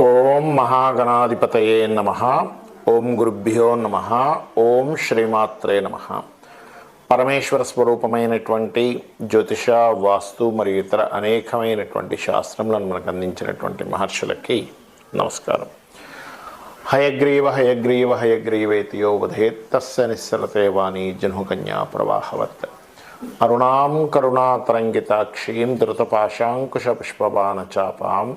ఓం మహాగణాధిపతయే నమ. ఓం గురుభ్యో నమ. ఓం శ్రీమాత్రే నమ. పరమేశ్వర స్వరూపమైనటువంటి జ్యోతిష వాస్తు మరియు ఇతర అనేకమైనటువంటి శాస్త్రములను మనకు అందించినటువంటి మహర్షులకి నమస్కారం. హయగ్రీవ హయగ్రీవ హయగ్రీవేతియో వధేత్తస్య తస్య వాణి జనుకన్యా ప్రవాహవత్. అరుణాం కరుణాతరంగితాక్షీం ధృతపాశాంకుశపుష్పబాణచాపాం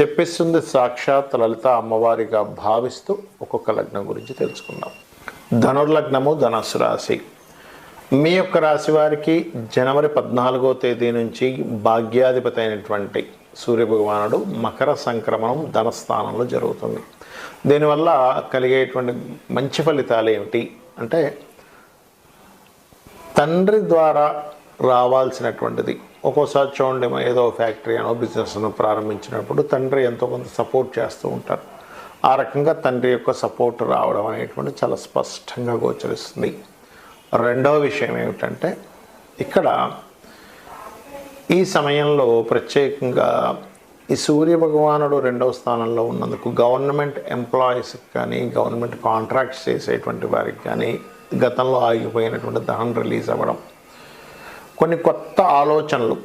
చెప్పిస్తుంది సాక్షాత్ లలిత అమ్మవారిగా భావిస్తూ ఒక్కొక్క లగ్నం గురించి తెలుసుకుందాం. ధనుర్లగ్నము ధనస్సు రాశి. మీ యొక్క రాశి వారికి జనవరి పద్నాలుగో తేదీ నుంచి భాగ్యాధిపతి అయినటువంటి సూర్యభగవానుడు మకర సంక్రమణం ధనస్థానంలో జరుగుతుంది. దీనివల్ల కలిగేటువంటి మంచి ఫలితాలు ఏమిటి? అంటే తండ్రి ద్వారా రావాల్సినటువంటిది. ఒక్కోసారి చూడండి ఏదో ఫ్యాక్టరీ అనో బిజినెస్ను ప్రారంభించినప్పుడు తండ్రి ఎంతో కొంత సపోర్ట్ చేస్తూ ఉంటారు. ఆ రకంగా తండ్రి యొక్క సపోర్ట్ రావడం అనేటువంటి చాలా స్పష్టంగా గోచరిస్తుంది. రెండవ విషయం ఏమిటంటే ఇక్కడ ఈ సమయంలో ప్రత్యేకంగా ఈ సూర్య భగవానుడు రెండవ స్థానంలో ఉన్నందుకు గవర్నమెంట్ ఎంప్లాయీస్కి కానీ గవర్నమెంట్ కాంట్రాక్ట్స్ చేసేటువంటి వారికి కానీ గతంలో ఆగిపోయినటువంటి ధనం రిలీజ్ అవ్వడం కొన్ని కొత్త ఆలోచనలు.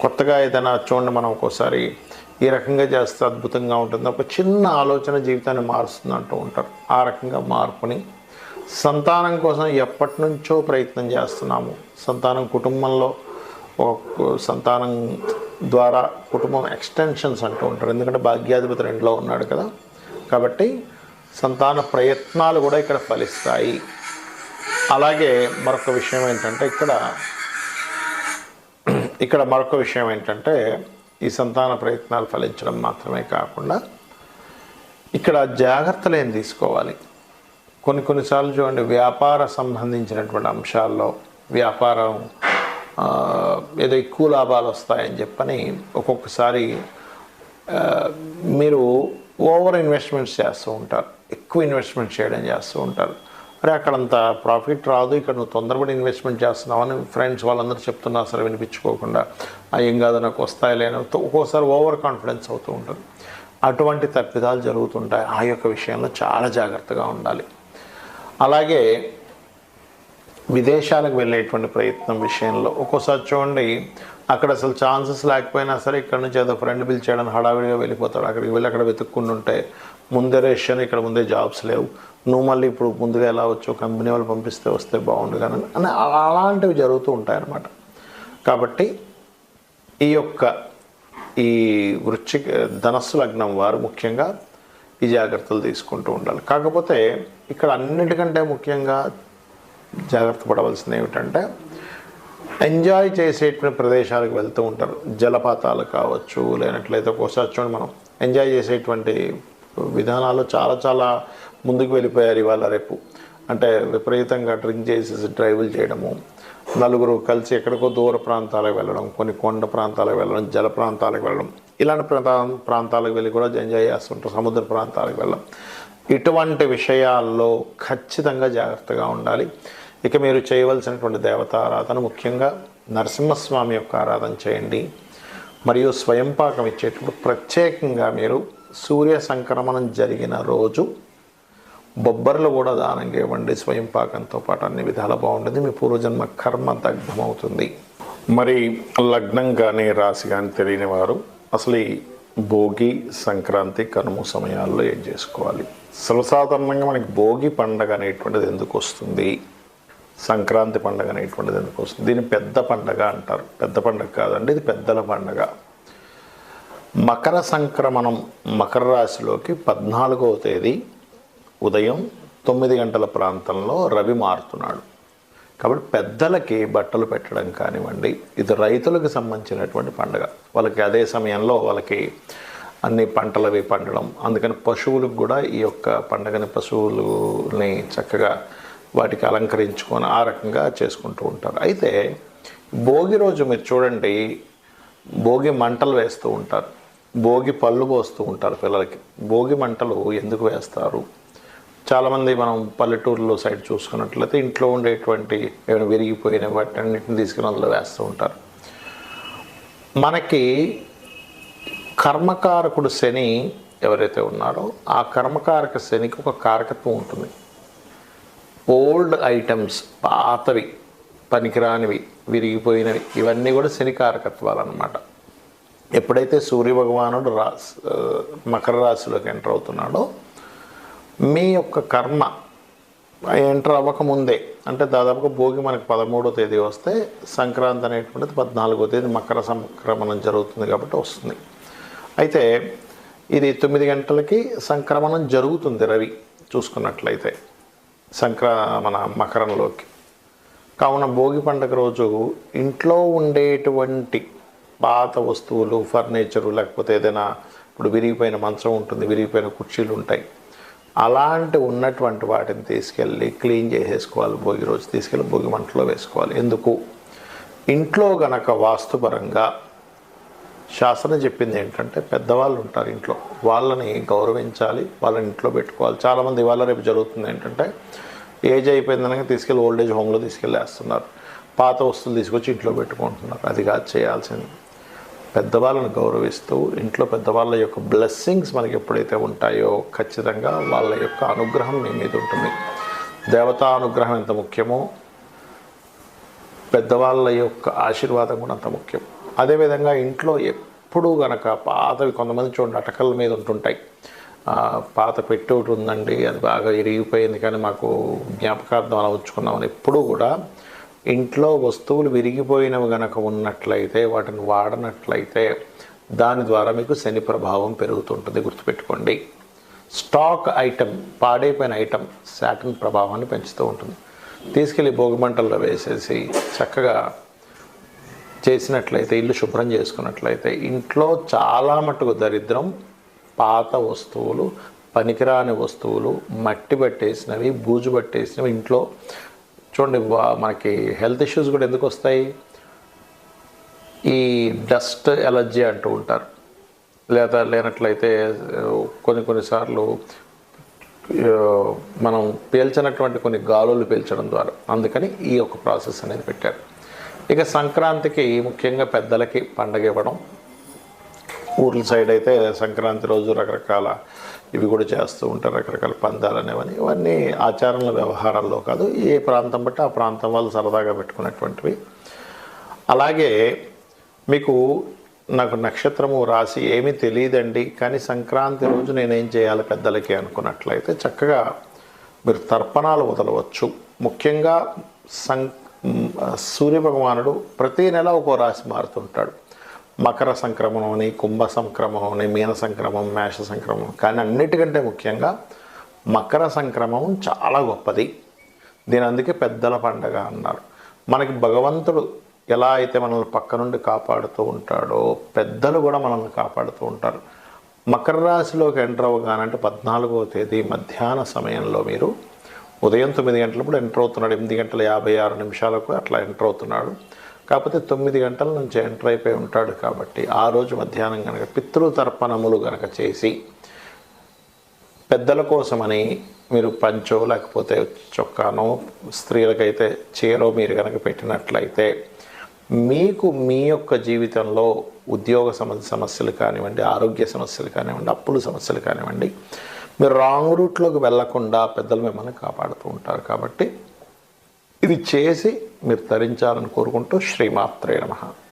కొత్తగా ఏదైనా చూడండి మనం ఒక్కోసారి ఈ రకంగా చేస్తే అద్భుతంగా ఉంటుంది. ఒక చిన్న ఆలోచన జీవితాన్ని మారుస్తుంది అంటూ ఉంటారు. ఆ రకంగా మార్పుని సంతానం కోసం ఎప్పటి నుంచో ప్రయత్నం చేస్తున్నాము. సంతానం కుటుంబంలో ఒక సంతానం ద్వారా కుటుంబం ఎక్స్టెన్షన్స్ అంటూ ఉంటారు. ఎందుకంటే భాగ్యాధిపతి రెండులో ఉన్నాడు కదా. కాబట్టి సంతాన ప్రయత్నాలు కూడా ఇక్కడ ఫలిస్తాయి. అలాగే మరొక విషయం ఏంటంటే ఇక్కడ ఇక్కడ మరొక విషయం ఏంటంటే ఈ సంతాన ప్రయత్నాలు ఫలించడం మాత్రమే కాకుండా ఇక్కడ జాగ్రత్తలు ఏం తీసుకోవాలి. కొన్ని కొన్నిసార్లు చూడండి వ్యాపార సంబంధించినటువంటి అంశాల్లో వ్యాపారం ఏదో ఎక్కువ లాభాలు వస్తాయని చెప్పని ఒక్కొక్కసారి మీరు ఓవర్ ఇన్వెస్ట్మెంట్స్ చేస్తూ ఉంటారు. ఎక్కువ ఇన్వెస్ట్మెంట్ చేయడం చేస్తూ ఉంటారు. అరే అక్కడంత ప్రాఫిట్ రాదు ఇక్కడ నువ్వు తొందరపడి ఇన్వెస్ట్మెంట్ చేస్తున్నావని ఫ్రెండ్స్ వాళ్ళందరూ చెప్తున్నా సరే వినిపించుకోకుండా ఏం కాదు నాకు వస్తాయి లేని ఒక్కోసారి ఓవర్ కాన్ఫిడెన్స్ అవుతూ ఉంటుంది. అటువంటి తప్పిదాలు జరుగుతుంటాయి. ఆ యొక్క విషయంలో చాలా జాగ్రత్తగా ఉండాలి. అలాగే విదేశాలకు వెళ్ళేటువంటి ప్రయత్నం విషయంలో ఒక్కోసారి చూడండి అక్కడ అసలు ఛాన్సెస్ లేకపోయినా సరే ఇక్కడ నుంచి ఏదో ఫ్రెండ్ బిల్ చేయడానికి హడావిడిగా వెళ్ళిపోతాడు. అక్కడికి వెళ్ళి అక్కడ వెతుక్కుంటుంటే ముందే రేషన్ ఇక్కడ ముందే జాబ్స్ లేవు. నువ్వు మళ్ళీ ఇప్పుడు ముందుగా ఎలా వచ్చో కంపెనీ వాళ్ళు పంపిస్తే వస్తే బాగుండు కానీ అని అలాంటివి జరుగుతూ ఉంటాయి అన్నమాట. కాబట్టి ఈ యొక్క ఈ వృశ్చిక ధనస్సు లగ్నం వారు ముఖ్యంగా ఈ జాగ్రత్తలు తీసుకుంటూ ఉండాలి. కాకపోతే ఇక్కడ అన్నిటికంటే ముఖ్యంగా జాగ్రత్త పడవలసింది ఏమిటంటే ఎంజాయ్ చేసేటువంటి ప్రదేశాలకు వెళ్తూ ఉంటారు. జలపాతాలు కావచ్చు లేనట్లయితే ఒక్కోసారి చూడండి మనం. ఎంజాయ్ చేసేటువంటి విధానాలు చాలా చాలా ముందుకు వెళ్ళిపోయారు ఇవాళ రేపు. అంటే విపరీతంగా డ్రింక్ చేసేసి డ్రైవులు చేయడము నలుగురు కలిసి ఎక్కడికో దూర ప్రాంతాలకు వెళ్ళడం కొన్ని కొండ ప్రాంతాలకు వెళ్ళడం జల ప్రాంతాలకు వెళ్ళడం. ఇలాంటి ప్రాంతా ప్రాంతాలకు వెళ్ళి కూడా ఎంజాయ్ చేస్తుంటారు సముద్ర ప్రాంతాలకు వెళ్ళడం. ఇటువంటి విషయాల్లో ఖచ్చితంగా జాగ్రత్తగా ఉండాలి. ఇక మీరు చేయవలసినటువంటి దేవత ఆరాధన ముఖ్యంగా నరసింహస్వామి యొక్క ఆరాధన చేయండి. మరియు స్వయంపాకం ఇచ్చేటప్పుడు ప్రత్యేకంగా మీరు సూర్య సంక్రమణం జరిగిన రోజు బొబ్బర్లు కూడా దానంగా ఇవ్వండి స్వయంపాకంతో పాటు అన్ని విధాల బాగుంటుంది. మీ పూర్వజన్మ కర్మ దగ్ధమవుతుంది. మరి లగ్నం కానీ రాశి కానీ తెలియని వారు అసలు ఈ భోగి సంక్రాంతి కనుమ సమయాల్లో ఏం చేసుకోవాలి? సర్వసాధారణంగా మనకి భోగి పండగ అనేటువంటిది ఎందుకు వస్తుంది? సంక్రాంతి పండగ అనేటువంటిది ఎందుకు వస్తుంది దీన్ని పెద్ద పండగ అంటారు. పెద్ద పండగ కాదండి ఇది పెద్దల పండగ. మకర సంక్రమణం మకర రాశిలోకి పద్నాలుగవ తేదీ ఉదయం తొమ్మిది గంటల ప్రాంతంలో రవి మారుతున్నాడు. కాబట్టి పెద్దలకి బట్టలు పెట్టడం కానివ్వండి ఇది రైతులకు సంబంధించినటువంటి పండుగ. వాళ్ళకి అదే సమయంలో వాళ్ళకి అన్ని పంటలు అవి పండడం అందుకని పశువులకు కూడా ఈ యొక్క పండుగని పశువులని చక్కగా వాటికి అలంకరించుకొని ఆ రకంగా చేసుకుంటూ ఉంటారు. అయితే భోగి రోజు మీరు చూడండి భోగి మంటలు వేస్తూ ఉంటారు. భోగి పళ్ళు పోస్తూ ఉంటారు పిల్లలకి. భోగి మంటలు ఎందుకు వేస్తారు? చాలామంది మనం పల్లెటూరులో సైడ్ చూసుకున్నట్లయితే ఇంట్లో ఉండేటువంటి ఏమైనా విరిగిపోయిన వాటి అన్నింటిని తీసుకుని అందులో వేస్తూ ఉంటారు. మనకి కర్మకారకుడు శని ఎవరైతే ఉన్నారో ఆ కర్మకారక శనికి ఒక కారకత్వం ఉంటుంది. ఓల్డ్ ఐటమ్స్ పాతవి పనికిరానివి విరిగిపోయినవి. ఇవన్నీ కూడా శని కారకత్వాలు అనమాట ఎప్పుడైతే సూర్య భగవానుడు రా మకర రాశిలోకి ఎంటర్ అవుతున్నాడో మీ యొక్క కర్మ ఎంటర్ అవ్వకముందే అంటే దాదాపుగా భోగి మనకు పదమూడో తేదీ వస్తే సంక్రాంతి అనేటువంటిది పద్నాలుగో తేదీ మకర సంక్రమణం జరుగుతుంది కాబట్టి వస్తుంది. అయితే ఇది తొమ్మిది గంటలకి సంక్రమణం జరుగుతుంది రవి చూసుకున్నట్లయితే. సంక్రా మన మకరంలోకి. కావున భోగి పండుగ రోజు ఇంట్లో ఉండేటువంటి పాత వస్తువులు ఫర్నిచరు లేకపోతే ఏదైనా ఇప్పుడు విరిగిపోయిన మంచం ఉంటుంది విరిగిపోయిన కుర్చీలు ఉంటాయి. అలాంటి ఉన్నటువంటి వాటిని తీసుకెళ్ళి క్లీన్ చేసేసుకోవాలి భోగి రోజు తీసుకెళ్ళి భోగి మంటలో వేసుకోవాలి. ఎందుకు? ఇంట్లో గనక వాస్తుపరంగా శాసనం చెప్పింది ఏంటంటే పెద్దవాళ్ళు ఉంటారు ఇంట్లో. వాళ్ళని గౌరవించాలి వాళ్ళని ఇంట్లో పెట్టుకోవాలి. చాలామంది ఇవాళ రేపు జరుగుతుంది ఏంటంటే ఏజ్ అయిపోయిందనక తీసుకెళ్ళి ఓల్డ్ ఏజ్ హోమ్లో తీసుకెళ్ళేస్తున్నారు. పాత వస్తువులు తీసుకొచ్చి ఇంట్లో పెట్టుకుంటున్నారు. అది కాదు చేయాల్సింది. పెద్దవాళ్ళని గౌరవిస్తూ ఇంట్లో పెద్దవాళ్ళ యొక్క బ్లెస్సింగ్స్ మనకి ఎప్పుడైతే ఉంటాయో ఖచ్చితంగా వాళ్ళ యొక్క అనుగ్రహం మీ మీద ఉంటుంది. దేవతా అనుగ్రహం ఎంత ముఖ్యమో పెద్దవాళ్ళ యొక్క ఆశీర్వాదం కూడా అంత ముఖ్యం. అదేవిధంగా ఇంట్లో ఎప్పుడూ గనక పాతవి కొంతమంది చూడండి అటకల మీద ఉంటుంటాయి. పాత పెట్టి ఒకటి ఉందండి అది బాగా ఇరిగిపోయింది కానీ మాకు జ్ఞాపకార్థం అలా ఉంచుకున్నామని ఎప్పుడూ కూడా ఇంట్లో వస్తువులు విరిగిపోయినవి గనక ఉన్నట్లయితే వాటిని వాడనట్లయితే దాని ద్వారా మీకు శని ప్రభావం పెరుగుతుంటుంది గుర్తుపెట్టుకోండి. స్టాక్ ఐటమ్ పాడైపోయిన ఐటమ్ శాటన్ ప్రభావాన్ని పెంచుతూ ఉంటుంది. తీసుకెళ్ళి భోగిమంటల్లో వేసేసి చక్కగా చేసినట్లయితే ఇల్లు శుభ్రం చేసుకున్నట్లయితే ఇంట్లో చాలా మటుకు దరిద్రం పాత వస్తువులు పనికిరాని వస్తువులు మట్టి పట్టేసినవి బూజు పట్టేసినవి ఇంట్లో. చూడండి వా- మనకి హెల్త్ ఇష్యూస్ కూడా ఎందుకు వస్తాయి? ఈ డస్ట్ ఎలర్జీ అంటూ ఉంటారు. లేదా లేనట్లయితే కొన్ని కొన్నిసార్లు మనం పీల్చినటువంటి కొన్ని గాలులు పీల్చడం ద్వారా. అందుకని ఈ యొక్క ప్రాసెస్ అనేది పెట్టారు. ఇక సంక్రాంతికి ముఖ్యంగా పెద్దలకి పండగ ఇవ్వడం. ఊర్ల సైడ్ అయితే సంక్రాంతి రోజు రకరకాల ఇవి కూడా చేస్తూ ఉంటారు రకరకాల పందాలు అనేవని ఇవన్నీ ఆచారాల వ్యవహారాల్లో కాదు ఏ ప్రాంతం బట్టి ఆ ప్రాంతం వాళ్ళు సరదాగా పెట్టుకునేటువంటివి. అలాగే మీకు నాకు నక్షత్రము రాసి ఏమీ తెలియదండి కానీ సంక్రాంతి రోజు నేనేం చేయాలి పెద్దలకి అనుకున్నట్లయితే చక్కగా మీరు తర్పణాలు వదలవచ్చు. ముఖ్యంగా సం సూర్య భగవానుడు ప్రతి నెల ఒక్కో రాశి మారుతుంటాడు. మకర సంక్రమణం అని కుంభ సంక్రమణం అని మీన సంక్రమం మేష సంక్రమం. కానీ అన్నిటికంటే ముఖ్యంగా మకర సంక్రమం చాలా గొప్పది. దీని అందుకే పెద్దల పండగ అన్నారు. మనకి భగవంతుడు ఎలా అయితే మనల్ని పక్క నుండి కాపాడుతూ ఉంటాడో పెద్దలు కూడా మనల్ని కాపాడుతూ ఉంటారు. మకర రాశిలోకి ఎంటర్ అవ్వగానంటే పద్నాలుగవ తేదీ మధ్యాహ్న సమయంలో మీరు ఉదయం తొమ్మిది గంటలప్పుడు ఎంటర్ అవుతున్నాడు ఎనిమిది గంటల యాభై ఆరు నిమిషాలకు అట్లా ఎంటర్ అవుతున్నాడు. కాకపోతే తొమ్మిది గంటల నుంచి ఎంటర్ అయిపోయి ఉంటాడు కాబట్టి ఆ రోజు మధ్యాహ్నం కనుక పితృతర్పణములు కనుక చేసి పెద్దల కోసమని మీరు పంచో లేకపోతే చొక్కానో స్త్రీలకైతే చీరో మీరు కనుక పెట్టినట్లయితే మీకు మీ యొక్క జీవితంలో ఉద్యోగ సమస్యలు కానివ్వండి ఆరోగ్య సమస్యలు కానివ్వండి అప్పుల సమస్యలు కానివ్వండి మీరు రాంగ్ రూట్లోకి వెళ్ళకుండా పెద్దలు మిమ్మల్ని కాపాడుతూ ఉంటారు కాబట్టి ఇది చేసి మీరు తరించాలని కోరుకుంటూ శ్రీమాత్రే నమ.